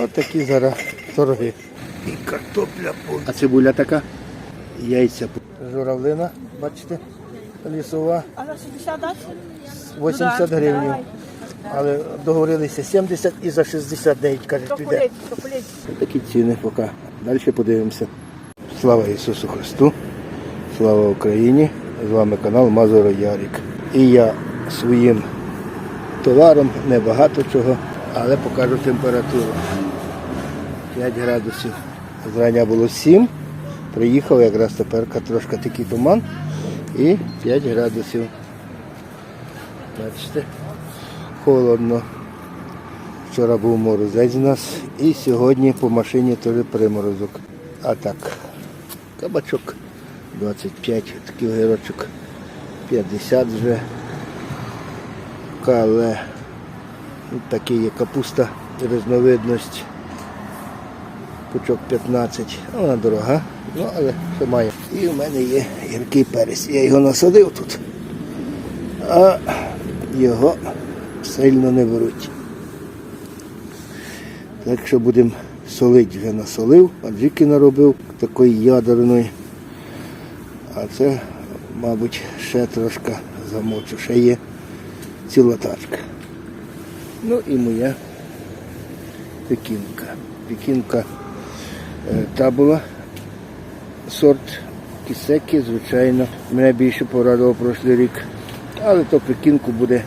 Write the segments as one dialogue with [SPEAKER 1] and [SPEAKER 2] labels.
[SPEAKER 1] Ось такі зараз торги. І картопля. А цибуля така? Яйця. Журавлина, бачите, лісова,
[SPEAKER 2] А за 60 дати?
[SPEAKER 1] 80 гривень. Але договорилися 70 і за 69, кажуть, піде. Такі ціни поки. Далі подивимося. Слава Ісусу Христу! Слава Україні! З вами канал Мазуро Ярік. І я своїм товаром небагато чого, але покажу температуру. 5 градусів. Зрання було 7. Приїхав якраз тепер трошки такий туман і 5 градусів. Бачите, холодно. Вчора був морозець у нас і сьогодні по машині теж приморозок. А так, кабачок 25, такий огірочок 50 вже. Кале. Ось такий є капуста, різновидність. Пучок 15. Вона дорога, ну але що має. І в мене є гіркий перець. Я його насадив тут. А його сильно не беруть. Так що будемо солити, вже насолив, аджики наробив такої ядерної. А це, мабуть, ще трошки замочу. Ще є ціла тачка. Ну і моя пекінка. Пекінка та була сорт кісеки, звичайно. Мене більше порадував прошлий рік. Але то пекінку буде,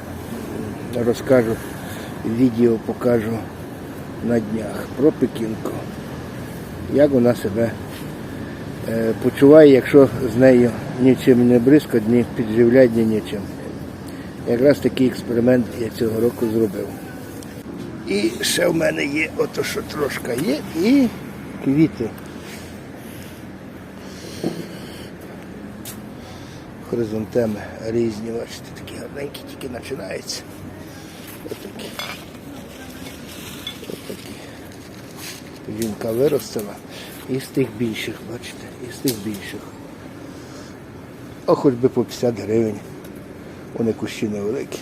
[SPEAKER 1] розкажу, відео покажу на днях про пекінку. Як вона себе е, почуває, якщо з нею нічим не бризкать, ні підживлять, ні нічим. Якраз такий експеримент я цього року зробив. І ще в мене є, ото що трошки є, і квіти. Хризантеми різні, бачите, такі гарненькі, тільки починаються. Отакі. Отакі. Жінка виростила. І з тих більших, бачите, і з тих більших. А хоч би по 50 гривень. Вони кущі невеликі.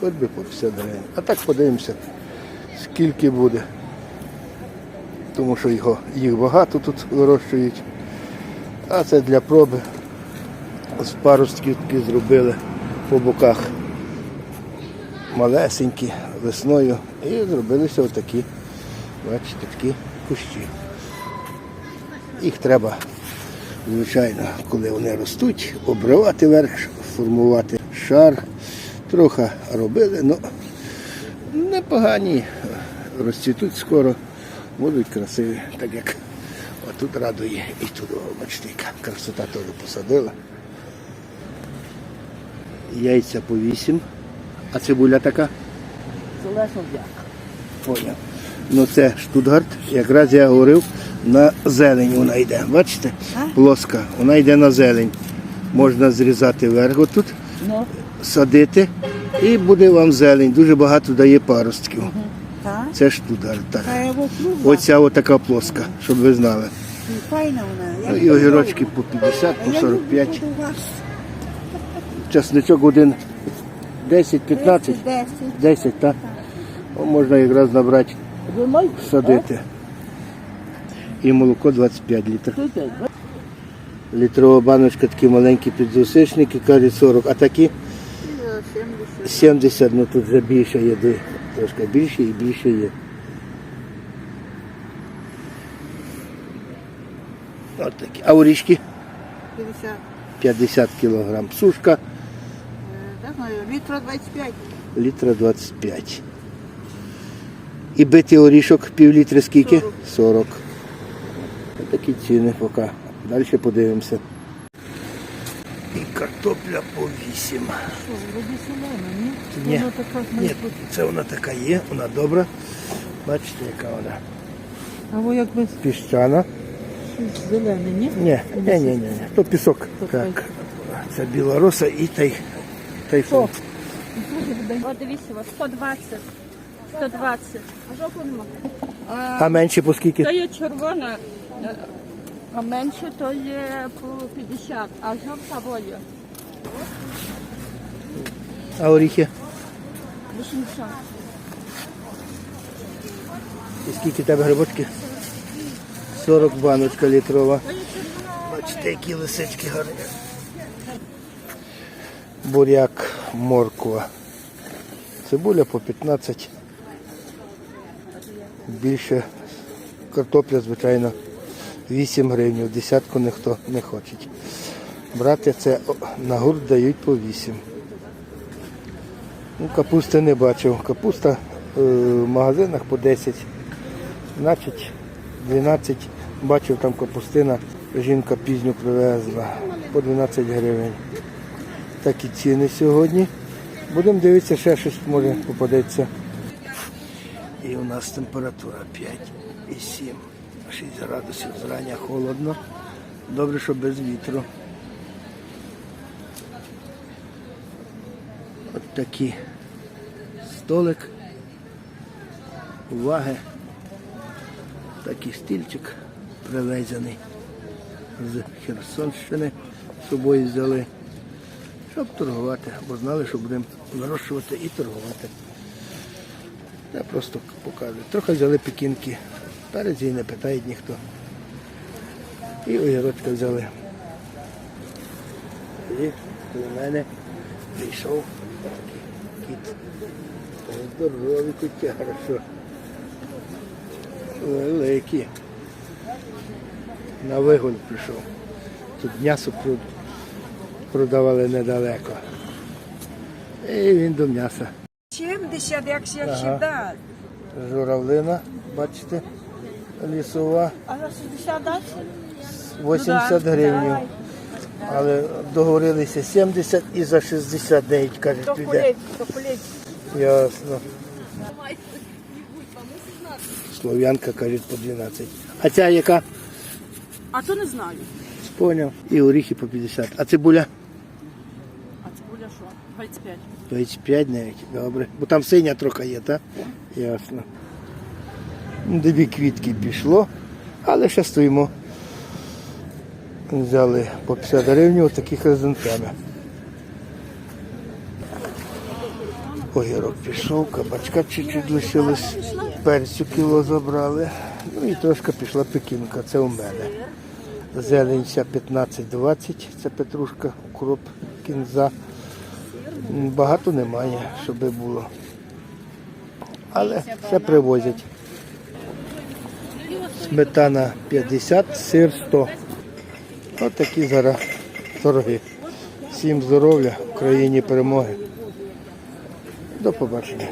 [SPEAKER 1] Хоч би по 50 гривень. А так подивимося, скільки буде. Тому що його, їх багато тут вирощують. А це для проби. З паростків такі зробили по боках малесенькі весною і зробилися отакі, бачите, такі кущі. Їх треба, звичайно, коли вони ростуть, обривати верх, формувати шар. Трохи робили, ну непогані, розцвітуть скоро, будуть красиві, так як отут радує і тут, бачите, красота теж посадила. Яйця по 8. А цибуля така?
[SPEAKER 2] Залежно як.
[SPEAKER 1] Поняв. Ну це Штутгарт, якраз я говорив, на зелень вона йде. Бачите? Плоска. Вона йде на зелень. Можна зрізати верх отут,
[SPEAKER 2] Ну,
[SPEAKER 1] садити і буде вам зелень. Дуже багато дає паростків.
[SPEAKER 2] Так.
[SPEAKER 1] Це Штутгарт. Так.
[SPEAKER 2] Та.
[SPEAKER 1] Оця отака плоска, щоб ви знали.
[SPEAKER 2] Файна вона.
[SPEAKER 1] Ну, і огірочки по 50, по 45.
[SPEAKER 2] Я люблю вас.
[SPEAKER 1] Часничок один 10, 15,
[SPEAKER 2] 10.
[SPEAKER 1] 10, так. Можна якраз набрати, садити. І молоко 25 літрів. Літрова баночка, такі маленькі підзусичники, кажуть 40, а такі
[SPEAKER 2] 70.
[SPEAKER 1] 70, ну тут вже більше є, трошки більше і більше є. От такі. А орішки
[SPEAKER 2] 50.
[SPEAKER 1] 50 кг. Сушка
[SPEAKER 2] Не знаю, літра 25.
[SPEAKER 1] літра 25. І битий орішок пів літри скільки?
[SPEAKER 2] 40.
[SPEAKER 1] 40. Ось Такі ціни поки. Далі подивимося. Картопля по 8.
[SPEAKER 2] Що, вроді солена, ні?
[SPEAKER 1] Ні.
[SPEAKER 2] Вона така
[SPEAKER 1] Ні, це вона така є, вона добра. Бачите, яка вона
[SPEAKER 2] А ви якби
[SPEAKER 1] піщана.
[SPEAKER 2] зелене, ні?
[SPEAKER 1] Ні, ні, ні, ні. То пісок.
[SPEAKER 2] То
[SPEAKER 1] Так. Це білороса і тай, тайфун.
[SPEAKER 3] О, дивіться, ось 120. 120. А жовтого нема.
[SPEAKER 1] А менше по скільки?
[SPEAKER 3] То є червона, е, а менше то є по 50, а жовта воля.
[SPEAKER 1] А оріхи?
[SPEAKER 3] 80.
[SPEAKER 1] І скільки тебе грибочки? 40 баночка літрова. Бачите, які лисички гарні. Буряк, морква. Цибуля по 15. Більше картопля, звичайно, 8 гривень. Десятку ніхто не хоче. Брати це на гурт дають по 8. Ну, капусти не бачив. Капуста е, в магазинах по 10. Значить, 12. Бачив там капустина. Жінка пізню привезла по 12 гривень. Такі ціни сьогодні. Будемо дивитися, ще щось може попадеться. І у нас температура 5 і 7, 6 градусів. Зрання холодно. Добре, що без вітру. От такий столик. Уваги. Такий стільчик привезений з Херсонщини. З собою взяли, щоб торгувати, бо знали, що будемо вирощувати і торгувати. Я просто показую. Трохи взяли пекінки. Перець її не питає ніхто. І огірочка взяли. І до мене прийшов кіт. Здоровий кутя, хорошо. Великий. На вигон прийшов. Тут м'ясо продавали недалеко. І він до м'яса.
[SPEAKER 4] 70, як ще ага.
[SPEAKER 1] Журавлина, бачите, лісова,
[SPEAKER 3] А за 60 дати?
[SPEAKER 1] 80 гривень. Але договорилися 70 і за 60 навіть кажуть,
[SPEAKER 3] То
[SPEAKER 1] піде. Ясно. Слов'янка кажуть по 12. А ця яка?
[SPEAKER 2] А то не знаю.
[SPEAKER 1] Поняв. І оріхи по 50. А цибуля?
[SPEAKER 2] А цибуля що? 25.
[SPEAKER 1] 25 навіть. Добре. Бо там синя трохи є, так? Ясно. Дві квітки пішло, але ще стоїмо. Взяли по 50 гривень отакі хризантеми. Огірок пішов, кабачка чуть-чуть лишилось, перцю кіло забрали. Ну і трошки пішла пекінка, це у мене. Зелень вся 15-20, це петрушка, укроп, кінза. Багато немає, щоб було. Але все привозять. Сметана 50, сир 100. Ось такі зараз торги. Всім здоров'я, Україні перемоги. До побачення.